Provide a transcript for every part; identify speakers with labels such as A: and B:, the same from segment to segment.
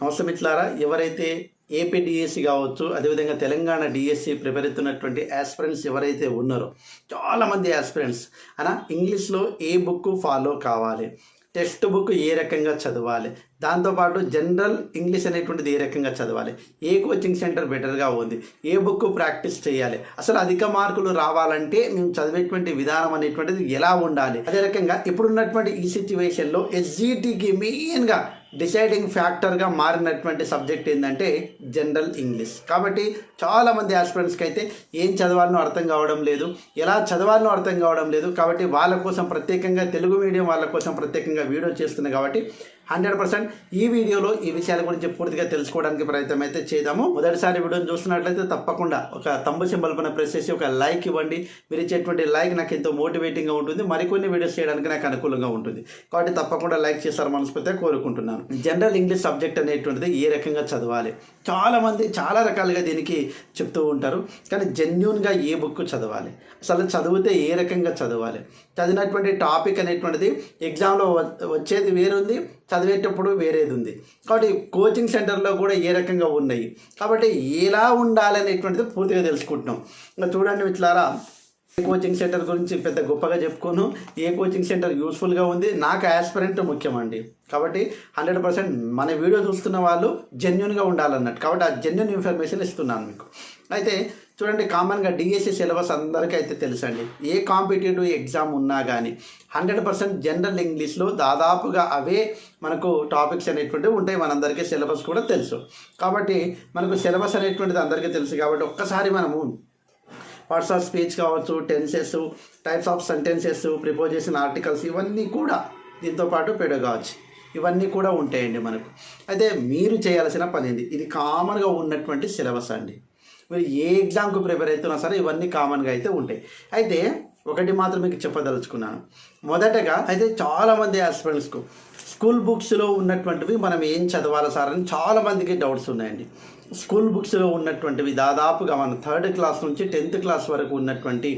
A: నమస్తే మిత్రులారా ఎవరైతే ఏపీ డిఎస్సి కావచ్చు అదేవిధంగా తెలంగాణ డిఎస్సి ప్రిపేర్ అవుతున్నటువంటి ఆస్పిరెంట్స్ ఎవరైతే ఉన్నారో చాలామంది ఆస్పిరెంట్స్ అనా ఇంగ్లీష్లో ఏ బుక్ ఫాలో కావాలి టెక్స్ట్ బుక్ ఏ రకంగా చదవాలి దాంతోపాటు జనరల్ ఇంగ్లీష్ అనేటువంటిది ఏ రకంగా చదవాలి ఏ కోచింగ్ సెంటర్ బెటర్గా ఉంది ఏ బుక్ ప్రాక్టీస్ చేయాలి అసలు అధిక మార్కులు రావాలంటే మేము చదివేటువంటి విధానం అనేటువంటిది ఎలా ఉండాలి అదే రకంగా ఇప్పుడున్నటువంటి ఈ సిచ్యువేషన్లో ఎస్జిటికి మెయిన్గా డిసైడింగ్ ఫ్యాక్టర్గా మారినటువంటి సబ్జెక్ట్ ఏంటంటే జనరల్ ఇంగ్లీష్. కాబట్టి చాలామంది ఆస్పిరెంట్స్కి అయితే ఏం చదవాలనో అర్థం కావడం లేదు ఎలా చదవాలనో అర్థం కావడం లేదు. కాబట్టి వాళ్ళ కోసం ప్రత్యేకంగా తెలుగు మీడియం వాళ్ళ కోసం ప్రత్యేకంగా వీడియో చేస్తున్నాయి కాబట్టి హండ్రెడ్ పర్సెంట్ ఈ వీడియోలో ఈ విషయాల గురించి పూర్తిగా తెలుసుకోవడానికి ప్రయత్నం అయితే చేద్దాము. మొదటిసారి వీడియోని చూస్తున్నట్లయితే తప్పకుండా ఒక తమ్ము సింబల్ పైన ప్రెస్ చేసి ఒక లైక్ ఇవ్వండి. మీరు ఇచ్చేటువంటి లైక్ నాకు ఎంతో మోటివేటింగ్గా ఉంటుంది. మరికొన్ని వీడియోస్ చేయడానికి నాకు అనుకూలంగా ఉంటుంది. కాబట్టి తప్పకుండా లైక్ చేస్తారు మనస్ఫూర్తిగా కోరుకుంటున్నాను. జనరల్ ఇంగ్లీష్ సబ్జెక్ట్ అనేటువంటిది ఏ రకంగా చదవాలి? చాలామంది చాలా రకాలుగా దీనికి చెప్తూ ఉంటారు. కానీ జెన్యున్గా ఏ బుక్ చదవాలి? అసలు చదివితే ఏ రకంగా చదవాలి? చదివినటువంటి టాపిక్ అనేటువంటిది ఎగ్జామ్లో వచ్చేది వేరుంది. చదివేటప్పుడు వేరేది ఉంది. కాబట్టి కోచింగ్ సెంటర్లో కూడా ఏ రకంగా ఉన్నాయి. కాబట్టి ఎలా ఉండాలనేటువంటిది పూర్తిగా తెలుసుకుంటున్నాం. ఇంకా చూడండి మిట్లారా ఏ కోచింగ్ సెంటర్ గురించి పెద్ద గొప్పగా చెప్పుకోను. ఏ కోచింగ్ సెంటర్ యూస్ఫుల్గా ఉంది? నాకు యాస్పిరెంట్ ముఖ్యమండి. కాబట్టి హండ్రెడ్ పర్సెంట్ మన వీడియో చూస్తున్న వాళ్ళు జెన్యున్గా ఉండాలన్నట్టు. కాబట్టి ఆ జెన్యున్ ఇన్ఫర్మేషన్ ఇస్తున్నాను మీకు. అయితే చూడండి కామన్గా డిఎస్సి సిలబస్ అందరికీ అయితే తెలుసండి. ఏ కాంపిటేటివ్ ఎగ్జామ్ ఉన్నా కానీ హండ్రెడ్ పర్సెంట్ జనరల్ ఇంగ్లీష్లో దాదాపుగా అవే మనకు టాపిక్స్ అనేటువంటివి ఉంటాయి. మనందరికీ సిలబస్ కూడా తెలుసు. కాబట్టి మనకు సిలబస్ అనేటువంటిది అందరికీ తెలుసు కాబట్టి ఒక్కసారి మనము పార్ట్స్ ఆఫ్ స్పీచ్ కావచ్చు టెన్సెస్ టైప్స్ ఆఫ్ సెంటెన్సెస్ చేసిన ఆర్టికల్స్ ఇవన్నీ కూడా దీంతో పాటు పెడగావచ్చు. ఇవన్నీ కూడా ఉంటాయండి మనకు. అయితే మీరు చేయాల్సిన పని ఇది ఇది కామన్గా ఉన్నటువంటి సిలబస్ అండి. మీరు ఏ ఎగ్జామ్కి ప్రిపేర్ అవుతున్నా సరే ఇవన్నీ కామన్గా అయితే ఉంటాయి. అయితే ఒకటి మాత్రం మీకు చెప్పదలుచుకున్నాను. మొదటగా అయితే చాలామంది ఆస్పిరెంట్స్కు స్కూల్ బుక్స్లో ఉన్నటువంటివి మనం ఏం చదవాలి సార్ అని చాలామందికి డౌట్స్ ఉన్నాయండి. స్కూల్ బుక్స్లో ఉన్నటువంటివి దాదాపుగా మన థర్డ్ క్లాస్ నుంచి టెన్త్ క్లాస్ వరకు ఉన్నటువంటి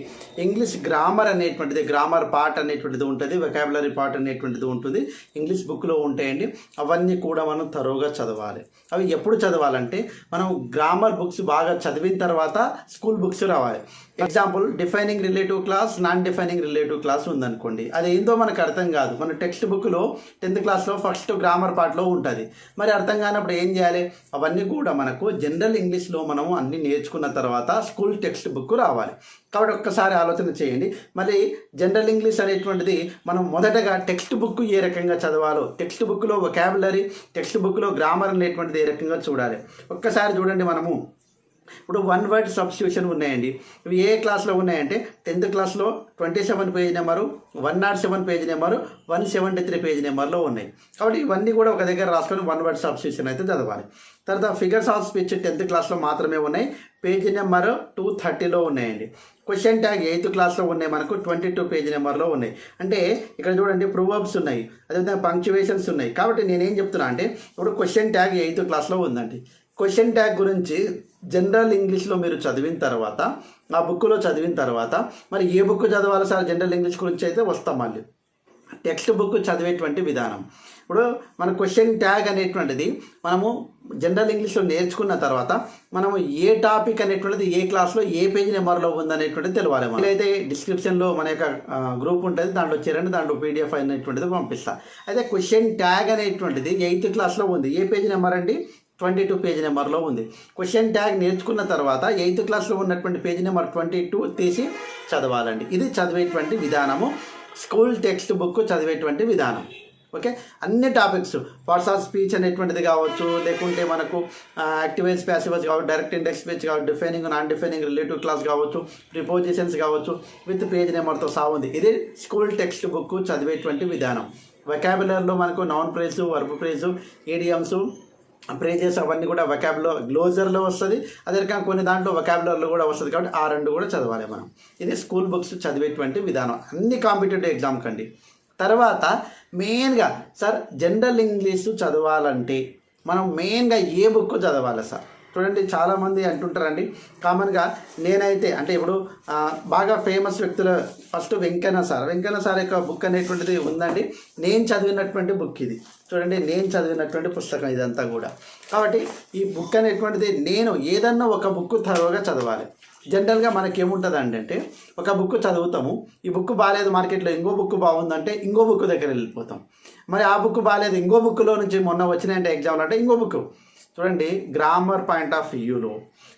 A: ఇంగ్లీష్ గ్రామర్ అనేటువంటిది గ్రామర్ పార్ట్ అనేటువంటిది ఉంటుంది వెకాబులరీ పార్ట్ అనేటువంటిది ఉంటుంది ఇంగ్లీష్ బుక్లో ఉంటాయండి. అవన్నీ కూడా మనం తరువుగా చదవాలి. అవి ఎప్పుడు చదవాలంటే మనం గ్రామర్ బుక్స్ బాగా చదివిన తర్వాత స్కూల్ బుక్స్ రావాలి. Example defining relative clause non defining relative clause ఉందనుకోండి. అది ఏందో మనకు అర్థం కాదు. మన టెక్స్ట్ బుక్లో టెన్త్ క్లాస్లో ఫస్ట్ గ్రామర్ పార్ట్లో ఉంటుంది. మరి అర్థం కానప్పుడు ఏం చేయాలి? అవన్నీ కూడా మనకు జనరల్ ఇంగ్లీష్లో మనము అన్ని నేర్చుకున్న తర్వాత స్కూల్ టెక్స్ట్ బుక్ రావాలి. కాబట్టి ఒక్కసారి ఆలోచన చేయండి. మళ్ళీ జనరల్ ఇంగ్లీష్ అనేటువంటిది మనం మొదటగా టెక్స్ట్ బుక్ ఏ రకంగా చదవాలో టెక్స్ట్ బుక్లో వొకాబులరీ టెక్స్ట్ బుక్లో గ్రామర్ అనేటువంటిది ఏ రకంగా చూడాలి. ఒక్కసారి చూడండి మనము. ఇప్పుడు వన్ వర్డ్ సబ్స్టిట్యూషన్ ఉన్నాయండి. ఇవి ఏ క్లాస్లో ఉన్నాయంటే టెన్త్ క్లాస్లో twenty seven page number one nought seven page number one seventy three page నెంబర్లో ఉన్నాయి. కాబట్టి ఇవన్నీ కూడా ఒక దగ్గర రాసుకొని వన్ వర్డ్ సబ్స్టిట్యూషన్ అయితే చదవాలి. తర్వాత ఫిగర్స్ ఆఫ్ స్పీచ్ టెన్త్ క్లాస్లో మాత్రమే ఉన్నాయి. పేజ్ నెంబర్ టూ థర్టీలో ఉన్నాయండి. క్వశ్చన్ ట్యాగ్ ఎయిత్ క్లాస్లో ఉన్నాయి మనకు ట్వంటీ టూ పేజ్ నెంబర్లో ఉన్నాయి. అంటే ఇక్కడ చూడండి ప్రూవర్బ్స్ ఉన్నాయి అదేవిధంగా పంక్చువేషన్స్ ఉన్నాయి. కాబట్టి నేనేం చెప్తున్నా అంటే ఇప్పుడు క్వశ్చన్ ట్యాగ్ ఎయిత్ క్లాస్లో ఉందండి. క్వశ్చన్ ట్యాగ్ గురించి జనరల్ ఇంగ్లీష్లో మీరు చదివిన తర్వాత ఆ బుక్లో చదివిన తర్వాత మరి ఏ బుక్ చదవాలి సార్? జనరల్ ఇంగ్లీష్ గురించి అయితే వస్తాం మళ్ళీ. టెక్స్ట్ బుక్ చదివేటువంటి విధానం. ఇప్పుడు మన క్వశ్చన్ ట్యాగ్ అనేటువంటిది మనము జనరల్ ఇంగ్లీష్లో నేర్చుకున్న తర్వాత మనము ఏ టాపిక్ అనేటువంటిది ఏ క్లాస్లో ఏ పేజ్ నెంబర్లో ఉందనేటువంటిది తెలియాలి మనం అయితే డిస్క్రిప్షన్లో మన యొక్క గ్రూప్ ఉంటుంది. దాంట్లో చేరండి. దాంట్లో పీడిఎఫ్ అనేటువంటిది పంపిస్తా. అయితే క్వశ్చన్ ట్యాగ్ అనేటువంటిది ఎయిత్ క్లాస్లో ఉంది. ఏ పేజ్ నెంబర్ అండి? ట్వంటీ టూ పేజ్ నెంబర్లో ఉంది. క్వశ్చన్ ట్యాగ్ నేర్చుకున్న తర్వాత ఎయిత్ క్లాస్లో ఉన్నటువంటి పేజ్ నెంబర్ ట్వంటీ టూ తీసి చదవాలండి. ఇది చదివేటువంటి విధానము. స్కూల్ టెక్స్ట్ బుక్ చదివేటువంటి విధానం. ఓకే అన్ని టాపిక్స్ పార్ట్స్ ఆఫ్ స్పీచ్ అనేటువంటిది కావచ్చు లేకుంటే మనకు యాక్టివేజ్ ప్యాసివర్స్ కావచ్చు డైరెక్ట్ ఇండెక్స్ స్పీచ్ కావచ్చు defining non defining relative clause కావచ్చు ప్రిపోజిషన్స్ కావచ్చు విత్ పేజ్ నెంబర్తో సహా ఉంది. ఇది స్కూల్ టెక్స్ట్ బుక్ చదివేటువంటి విధానం. వెకాబులర్లో మనకు noun phrase verb phrase idioms ప్రే చేసే అవన్నీ కూడా వకాబులో గ్లోజర్లో వస్తుంది. అదే రకంగా కొన్ని దాంట్లో వకాబులర్లో కూడా వస్తుంది కాబట్టి ఆ రెండు కూడా చదవాలి మనం. ఇది స్కూల్ బుక్స్ చదివేటువంటి విధానం. అన్ని కాంపిటేటివ్ ఎగ్జామ్ కండి. తర్వాత మెయిన్గా సార్ జనరల్ ఇంగ్లీష్ చదవాలంటే మనం మెయిన్గా ఏ బుక్ చదవాలి సార్ చూడండి చాలామంది అంటుంటారండి. కామన్గా నేనైతే అంటే ఇప్పుడు బాగా ఫేమస్ వ్యక్తుల first Venkanna sir Venkanna sir యొక్క బుక్ అనేటువంటిది ఉందండి. నేను చదివినటువంటి బుక్ ఇది. చూడండి నేను చదివినటువంటి పుస్తకం ఇదంతా కూడా. కాబట్టి ఈ బుక్ అనేటువంటిది నేను ఏదన్నా ఒక బుక్ త్వరగా చదవాలి. జనరల్గా మనకి ఏముంటుంది అంటే ఒక బుక్ చదువుతాము ఈ బుక్ బాగాలేదు మార్కెట్లో ఇంకో బుక్ బాగుందంటే ఇంకో బుక్ దగ్గర వెళ్ళిపోతాం. మరి ఆ బుక్ బాగాలేదు ఇంకో బుక్లో నుంచి మొన్న వచ్చినాయంటే ఎగ్జామ్లు అంటే ఇంకో బుక్. చూడండి గ్రామర్ పాయింట్ ఆఫ్ వ్యూలో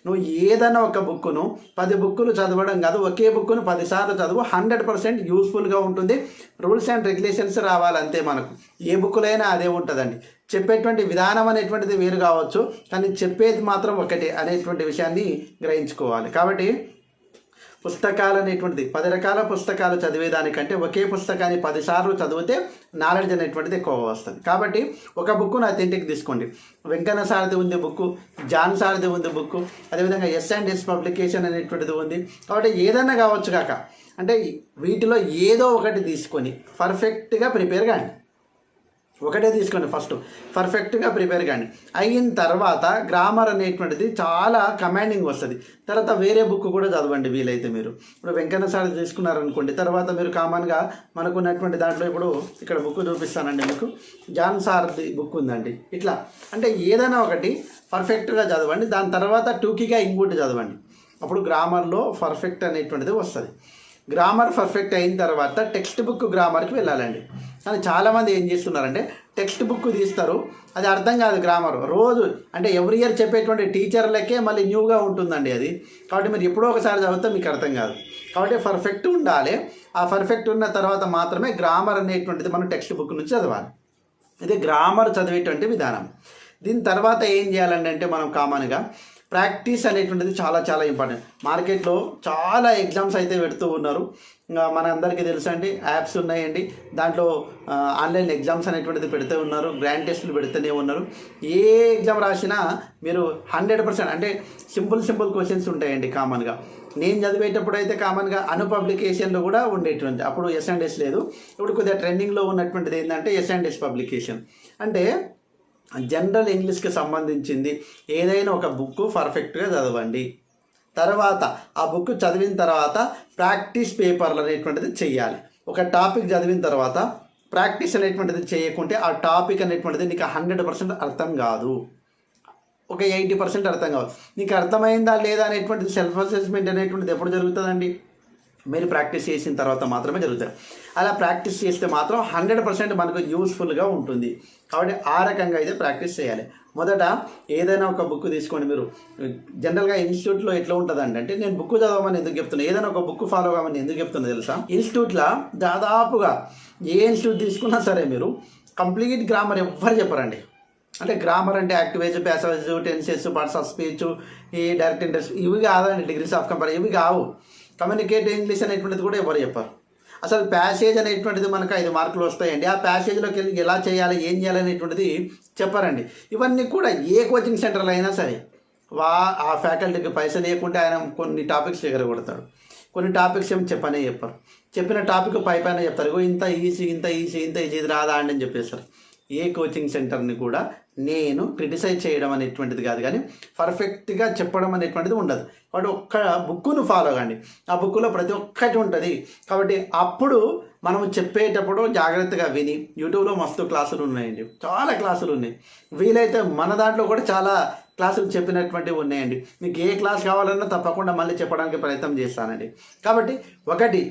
A: నువ్వు ఏదైనా ఒక బుక్ను పది బుక్కులు చదవడం కాదు ఒకే బుక్ను పదిసార్లు చదువు హండ్రెడ్ పర్సెంట్ యూస్ఫుల్గా ఉంటుంది. రూల్స్ అండ్ రెగ్యులేషన్స్ రావాలంతే మనకు. ఏ బుక్కులైనా అదే ఉంటుందండి. చెప్పేటువంటి విధానం అనేటువంటిది వేరు కావచ్చు కానీ చెప్పేది మాత్రం ఒకటే అనేటువంటి విషయాన్ని గ్రహించుకోవాలి. కాబట్టి పుస్తకాలు అనేటువంటిది. పది రకాల పుస్తకాలు చదివేదానికంటే ఒకే పుస్తకాన్ని పదిసార్లు చదివితే నాలెడ్జ్ అనేటువంటిది ఎక్కువ వస్తుంది. కాబట్టి ఒక బుక్ను అథెంటిక్ తీసుకోండి. వెంకన్న సారథి ఉంది బుక్ జాన్ సారథి ఉంది బుక్ అదేవిధంగా ఎస్ అండ్ ఎస్ పబ్లికేషన్ అనేటువంటిది ఉంది. కాబట్టి ఏదైనా కావచ్చు కాక అంటే వీటిలో ఏదో ఒకటి తీసుకొని పర్ఫెక్ట్గా ప్రిపేర్ కానీ ఒకటే తీసుకోండి ఫస్ట్. పర్ఫెక్ట్గా ప్రిపేర్ కానీ అయిన తర్వాత గ్రామర్ అనేటువంటిది చాలా కమాండింగ్ వస్తుంది. తర్వాత వేరే బుక్ కూడా చదవండి వీలైతే మీరు. ఇప్పుడు వెంకన్న సార్ తీసుకున్నారనుకోండి తర్వాత మీరు కామన్గా మనకున్నటువంటి దాంట్లో ఇప్పుడు ఇక్కడ బుక్ చూపిస్తానండి మీకు. జాన్ సార్ది బుక్ ఉందండి. ఇట్లా. అంటే ఏదైనా ఒకటి పర్ఫెక్ట్గా చదవండి దాని తర్వాత టూకీగా ఇంకోటి చదవండి. అప్పుడు గ్రామర్లో పర్ఫెక్ట్ అనేటువంటిది వస్తుంది. గ్రామర్ పర్ఫెక్ట్ అయిన తర్వాత టెక్స్ట్ బుక్ గ్రామర్కి వెళ్ళాలండి. కానీ చాలామంది ఏం చేస్తున్నారంటే టెక్స్ట్ బుక్ తీస్తారు. అది అర్థం కాదు గ్రామర్. రోజు అంటే ఎవ్రీ ఇయర్ చెప్పేటువంటి టీచర్లకే మళ్ళీ న్యూగా ఉంటుందండి అది. కాబట్టి మీరు ఎప్పుడో ఒకసారి చదివితే మీకు అర్థం కాదు. కాబట్టి పర్ఫెక్ట్ ఉండాలి. ఆ పర్ఫెక్ట్ ఉన్న తర్వాత మాత్రమే గ్రామర్ అనేటువంటిది మనం టెక్స్ట్ బుక్ నుంచి చదవాలి. ఇది గ్రామర్ చదివేటువంటి విధానం. దీని తర్వాత ఏం చేయాలండి అంటే మనం కామన్గా ప్రాక్టీస్ అనేటువంటిది చాలా చాలా ఇంపార్టెంట్. మార్కెట్లో చాలా ఎగ్జామ్స్ అయితే పెడుతూ ఉన్నారు. ఇంకా మన అందరికీ తెలుసండి యాప్స్ ఉన్నాయండి. దాంట్లో ఆన్లైన్ ఎగ్జామ్స్ అనేటువంటిది పెడుతూ ఉన్నారు గ్రాండ్ టెస్టులు పెడుతూనే ఉన్నారు. ఏ ఎగ్జామ్ రాసినా మీరు హండ్రెడ్ పర్సెంట్ అంటే సింపుల్ సింపుల్ క్వశ్చన్స్ ఉంటాయండి కామన్గా. నేను చదివేటప్పుడు అయితే కామన్గా అను పబ్లికేషన్లో కూడా ఉండేటువంటి అప్పుడు ఎస్ అండ్ ఎస్ లేదు. ఇప్పుడు కొద్దిగా ట్రెండింగ్లో ఉన్నటువంటిది ఏంటంటే ఎస్ అండ్ ఎస్ పబ్లికేషన్. అంటే జనరల్ ఇంగ్లీష్కి సంబంధించింది. ఏదైనా ఒక బుక్ పర్ఫెక్ట్గా చదవండి. తర్వాత ఆ బుక్ చదివిన తర్వాత ప్రాక్టీస్ పేపర్లు అనేటువంటిది చేయాలి ఒక టాపిక్ చదివిన తర్వాత ప్రాక్టీస్ అనేటువంటిది చేయకుంటే ఆ టాపిక్ అనేటువంటిది నీకు హండ్రెడ్ పర్సెంట్ అర్థం కాదు. ఒక ఎయిటీ పర్సెంట్ అర్థం కాదు. నీకు అర్థమైందా లేదా అనేటువంటిది సెల్ఫ్ అసెస్మెంట్ అనేటువంటిది ఎప్పుడు జరుగుతుందండి? మీరు ప్రాక్టీస్ చేసిన తర్వాత మాత్రమే జరుగుతాయి. అలా ప్రాక్టీస్ చేస్తే మాత్రం హండ్రెడ్ పర్సెంట్ మనకు యూస్ఫుల్గా ఉంటుంది. కాబట్టి ఆ రకంగా అయితే ప్రాక్టీస్ చేయాలి. మొదట ఏదైనా ఒక బుక్ తీసుకోండి మీరు జనరల్గా ఇన్స్టిట్యూట్లో ఎట్లా ఉంటుంది అంటే నేను బుక్ చదవమని ఎందుకు చెప్తున్నా? ఏదైనా ఒక బుక్ ఫాలో కావని ఎందుకు చెప్తున్నా తెలుసా? ఇన్స్టిట్యూట్లో దాదాపుగా ఏ ఇన్స్టిట్యూట్ తీసుకున్నా సరే మీరు కంప్లీట్ గ్రామర్ ఎవ్వరు చెప్పరండి. అంటే గ్రామర్ అంటే active passive tenses parts of speech ఈ డైరెక్ట్ ఇంట్రెస్ట్ ఇవి కాదండి డిగ్రీస్ ఆఫ్ కంపేర్ ఇవి కావు. కమ్యూనికేట్ ఇంగ్లీష్ అనేటువంటిది కూడా ఎవరు చెప్పారు. అసలు ప్యాసేజ్ అనేటువంటిది మనకు ఐదు మార్కులు వస్తాయండి. ఆ ప్యాసేజ్లోకి వెళ్ళి ఎలా చేయాలి ఏం చేయాలి అనేటువంటిది చెప్పారండి. ఇవన్నీ కూడా ఏ కోచింగ్ సెంటర్లో అయినా సరే వా ఆ ఫ్యాకల్టీకి పైసలు లేకుంటే ఆయన కొన్ని టాపిక్స్ ఎగరగొడతాడు. కొన్ని టాపిక్స్ ఏమి చెప్పనే చెప్పరు. చెప్పిన టాపిక్ పై పైన చెప్తారు. ఇంత ఈజీ ఇంత ఈజీ ఇంత ఈజీ ఇది రాదా అండి అని చెప్పేస్తారు. ఏ కోచింగ్ సెంటర్ని కూడా నేను క్రిటిసైజ్ చేయడం అనేటువంటిది కాదు కానీ పర్ఫెక్ట్గా చెప్పడం అనేటువంటిది ఉండదు. కాబట్టి ఒక్క బుక్కును ఫాలో కండి. ఆ బుక్లో ప్రతి ఒక్కటి ఉంటుంది. కాబట్టి అప్పుడు మనం చెప్పేటప్పుడు జాగ్రత్తగా విని యూట్యూబ్లో మస్తు క్లాసులు ఉన్నాయండి. చాలా క్లాసులు ఉన్నాయి. వీలైతే మన దాంట్లో కూడా చాలా క్లాసులు చెప్పినటువంటివి ఉన్నాయండి. మీకు ఏ క్లాస్ కావాలన్నా తప్పకుండా మళ్ళీ చెప్పడానికి ప్రయత్నం చేస్తానండి. కాబట్టి ఒకటి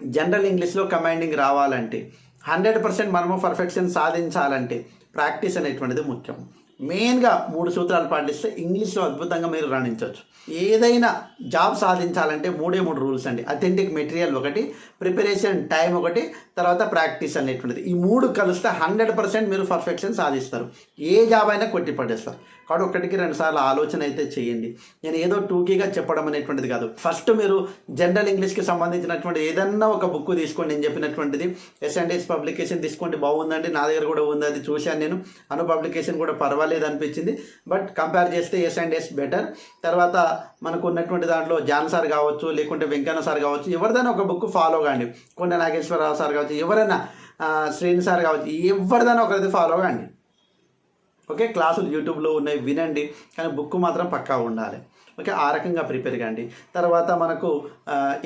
A: జనరల్ ఇంగ్లీష్లో కమాండింగ్ రావాలంటే హండ్రెడ్ పర్సెంట్ మనము పర్ఫెక్షన్ సాధించాలంటే ప్రాక్టీస్ అనేటువంటిది ముఖ్యం. మెయిన్గా మూడు సూత్రాలు పాటిస్తే ఇంగ్లీష్లో అద్భుతంగా మీరు రాణించవచ్చు. ఏదైనా జాబ్ సాధించాలంటే మూడే మూడు రూల్స్ అండి. అథెంటిక్ మెటీరియల్ ఒకటి ప్రిపరేషన్ టైం ఒకటి తర్వాత ప్రాక్టీస్ అనేటువంటిది. ఈ మూడు కలిస్తే హండ్రెడ్ పర్సెంట్ మీరు పర్ఫెక్షన్ సాధిస్తారు. ఏ జాబ్ అయినా కొట్టి పడేస్తారు. కాబట్టి ఒకటికి రెండు సార్లు ఆలోచన అయితే చేయండి. నేను ఏదో టూకీగా చెప్పడం అనేటువంటిది కాదు. ఫస్ట్ మీరు జనరల్ ఇంగ్లీష్కి సంబంధించినటువంటి ఏదన్నా ఒక బుక్ తీసుకోండి. నేను చెప్పినటువంటిది ఎస్ ఎన్టీస్ పబ్లికేషన్ తీసుకోండి. బాగుందండి. నా దగ్గర కూడా ఉంది. అది చూశాను నేను. అను పబ్లికేషన్ కూడా పర్వాలేదు. రాలేదనిపించింది. బట్ కంపేర్ చేస్తే ఎస్ అండ్ ఎస్ బెటర్ తర్వాత మనకు ఉన్నటువంటి దాంట్లో జాన్ సార్ కావచ్చు లేకుంటే వెంకన్న సార్ కావచ్చు ఎవరిదైనా ఒక బుక్ ఫాలో కాండి. కొండ నాగేశ్వరరావు సార్ కావచ్చు ఎవరైనా శ్రేణి శ్రీని సార్ కావచ్చు ఎవరిదైనా ఒకరిది ఫాలో కాండి. ఓకే క్లాసులు యూట్యూబ్లో ఉన్నాయి వినండి. కానీ బుక్ మాత్రం పక్కా ఉండాలి. ఓకే ఆ రకంగా ప్రిపేర్ కండి. తర్వాత మనకు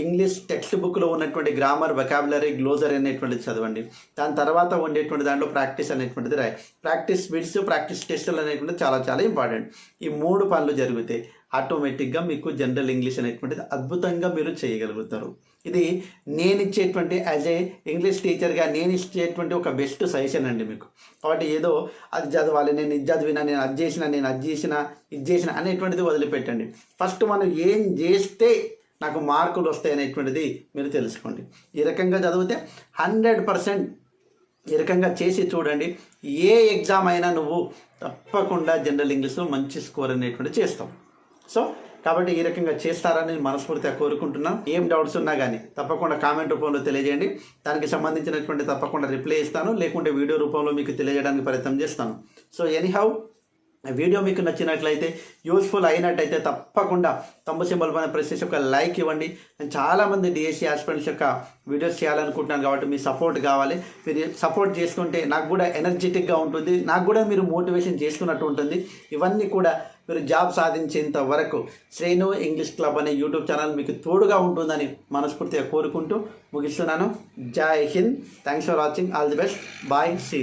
A: ఇంగ్లీష్ టెక్స్ట్ బుక్లో ఉన్నటువంటి గ్రామర్ వెకాబులరీ గ్లోజర్ అనేటువంటిది చదవండి. దాని తర్వాత ఉండేటువంటి దాంట్లో ప్రాక్టీస్ అనేటువంటిది రాయి. ప్రాక్టీస్ బిట్స్ ప్రాక్టీస్ టెస్టులు అనేటువంటిది చాలా చాలా ఇంపార్టెంట్. ఈ మూడు పనులు జరిగితే ఆటోమేటిక్గా మీకు జనరల్ ఇంగ్లీష్ అనేటువంటిది అద్భుతంగా మీరు చేయగలుగుతారు. ఇది నేను ఇచ్చేటువంటి యాజ్ ఏ ఇంగ్లీష్ టీచర్గా నేను ఇచ్చేటువంటి ఒక బెస్ట్ సజెషన్ అండి మీకు. కాబట్టి ఏదో అది చదవాలి నేను ఇది చదివిన నేను అది చేసిన నేను అది చేసిన ఇది చేసిన అనేటువంటిది వదిలిపెట్టండి. ఫస్ట్ మనం ఏం చేస్తే నాకు మార్కులు వస్తాయి అనేటువంటిది మీరు తెలుసుకోండి. ఈ రకంగా చదివితే హండ్రెడ్ పర్సెంట్ ఈ రకంగా చేసి చూడండి ఏ ఎగ్జామ్ అయినా నువ్వు తప్పకుండా జనరల్ ఇంగ్లీష్లో మంచి స్కోర్ అనేటువంటి చేస్తావు. సో కాబట్టి ఈ రకంగా చేస్తారని మనస్ఫూర్తిగా కోరుకుంటున్నాను ఏం డౌట్స్ ఉన్నా కానీ తప్పకుండా కామెంట్ రూపంలో తెలియజేయండి. దానికి సంబంధించినటువంటి తప్పకుండా రిప్లై ఇస్తాను. లేకుంటే వీడియో రూపంలో మీకు తెలియజేయడానికి ప్రయత్నం చేస్తాను. సో ఎనీహౌ వీడియో మీకు నచ్చినట్లయితే యూస్ఫుల్ అయినట్టయితే తప్పకుండా తమ్ము సింబల్ పైన ప్రెస్ చేసి ఒక లైక్ ఇవ్వండి. నేను చాలామంది డిఎస్సీ ఆస్పిరెంట్స్ యొక్క వీడియోస్ చేయాలనుకుంటున్నాను కాబట్టి మీ సపోర్ట్ కావాలి. మీరు సపోర్ట్ చేసుకుంటే నాకు కూడా ఎనర్జెటిక్గా ఉంటుంది. నాకు కూడా మీరు మోటివేషన్ చేసుకున్నట్టు ఉంటుంది. ఇవన్నీ కూడా మీరు జాబ్ సాధించేంత వరకు శ్రేణు ఇంగ్లీష్ క్లబ్ అనే యూట్యూబ్ ఛానల్ మీకు తోడుగా ఉంటుందని మనస్ఫూర్తిగా కోరుకుంటూ ముగిస్తున్నాను. జై Hind. Thanks for watching all the best bye see